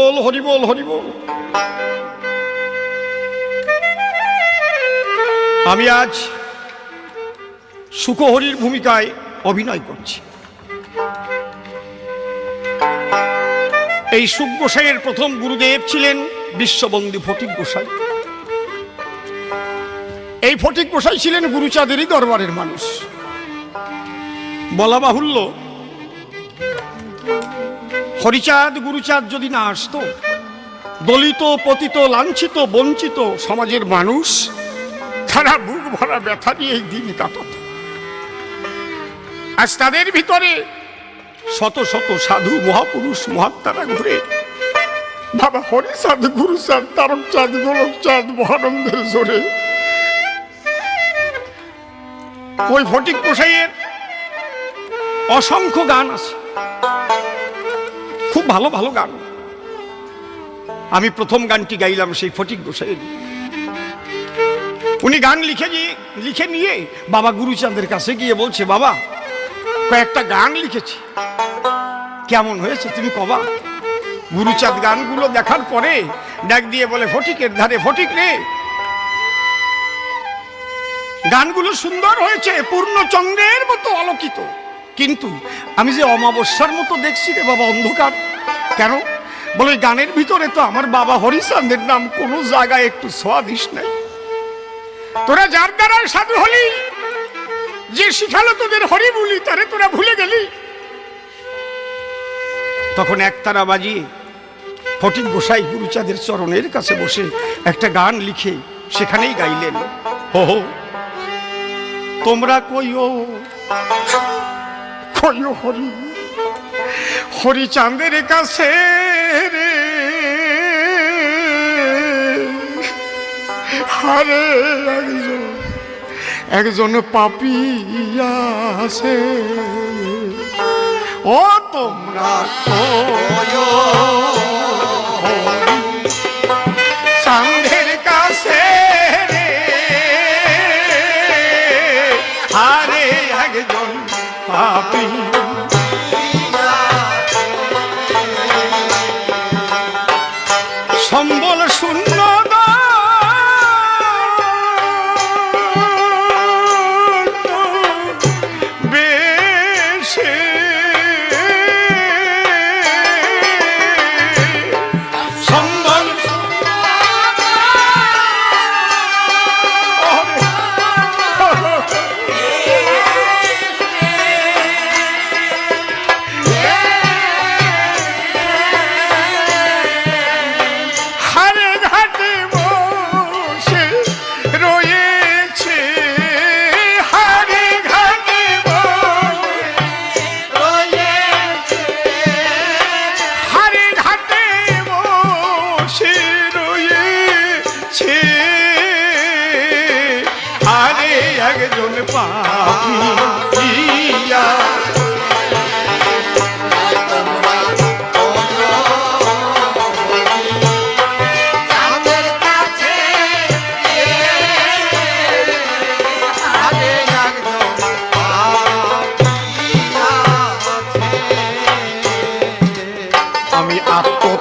হরিবোল হরিবোল হরিবোল আমি আজ সুখহরির ভূমিকায় অভিনয় করছি। এই সুখ গোসাইয়ের প্রথম গুরুদেব ছিলেন বিশ্ববন্দী ফটিক গোসাই। এই ফটিক গোসাই ছিলেন গুরুচাঁদেরই দরবারের মানুষ। বলা বাহুল্য হরিচাঁদ, গুরুচাঁদ যদি না আসতো, দলিত, পতিত, লাঞ্ছিত, বঞ্চিত সমাজের মানুষ, তারা বুক ভরা ব্যথা নিয়ে এই দিন কাটাত। আজ তাদের ভিতরে শত শত সাধু, মহাপুরুষ, মহাত্মারা ঘুরে। বাবা হরিচাঁদ, গুরুচাঁদ তারক চাঁদ গোলক চাঁদ মহানন্দের জোরে। ওই ফটিক গোসাইয়ের অসংখ্য গান আছে। খুব ভালো ভালো গান। আমি প্রথম গানটি গাইলাম সেই ফটিক গোসাইয়ের। উনি গান লিখে গিয়ে লিখে নিয়ে বাবা গুরুচাঁদের কাছে গিয়ে বলছে, বাবা, কয়েকটা গান লিখেছি। কেমন হয়েছে তুমি কবা? গুরুচাঁদ গানগুলো দেখার পরে ডাক দিয়ে বলে, ফটিকের ধারে ফটিক রে। গানগুলো সুন্দর হয়েছে পূর্ণচন্দ্রের মতো আলোকিত। কিন্তু আমি যে অমাবস্যার মতো দেখছি রে বাবা অন্ধকার। কেন? বলে গানের ভিতরে তো আমার বাবা হরিচাঁদের নাম কোনো জায়গায় একটু সোয়াদিস নাই। তোরা যার দ্বারা সাধু হলি, যে শিখালো তোদের হরি বলি তারে তোরা ভুলে গেলি। তখন একতারা বাজিয়ে ফটিক গোসাই গুরুচাঁদের চরণের কাছে বসে একটা গান লিখে সেখানেই গাইলেন। হো হো, তোমরা কইও কইও হরি। হরিচাঁদের কাছে রে। হারে একজন একজন পাপি আছে। ও, তোমরা হরি চাঁদের কাছে হারে একজন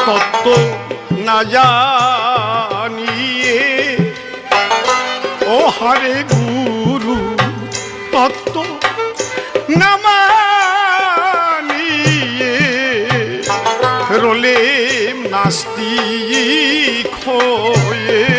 আত্মতত্ত্ব না জানিয়ে। ও হারে গুরু তত্ত্ব না মানিয়ে। রোলে নাস্তিক হয়ে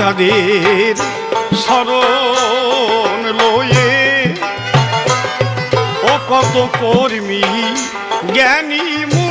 বিচারের স্মরণ লয়ে ও কত কর্মী জ্ঞানী মু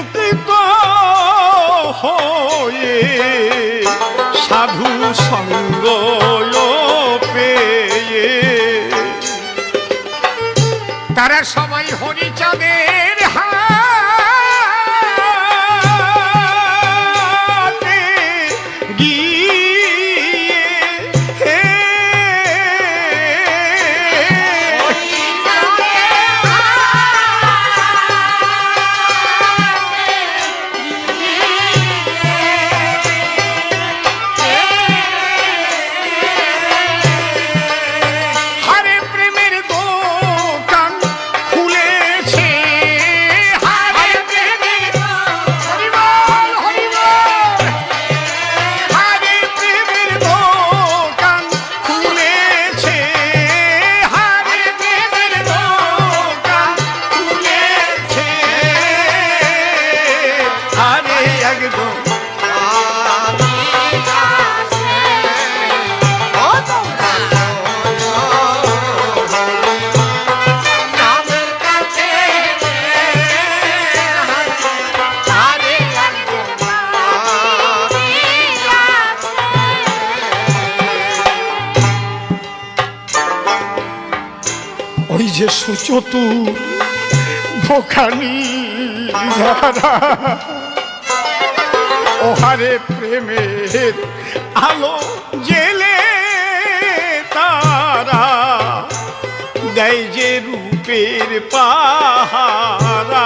সুচতুর ভোখানি ওহারে প্রেমের আলো জেলে তারা দেয় যে রূপের পাহারা।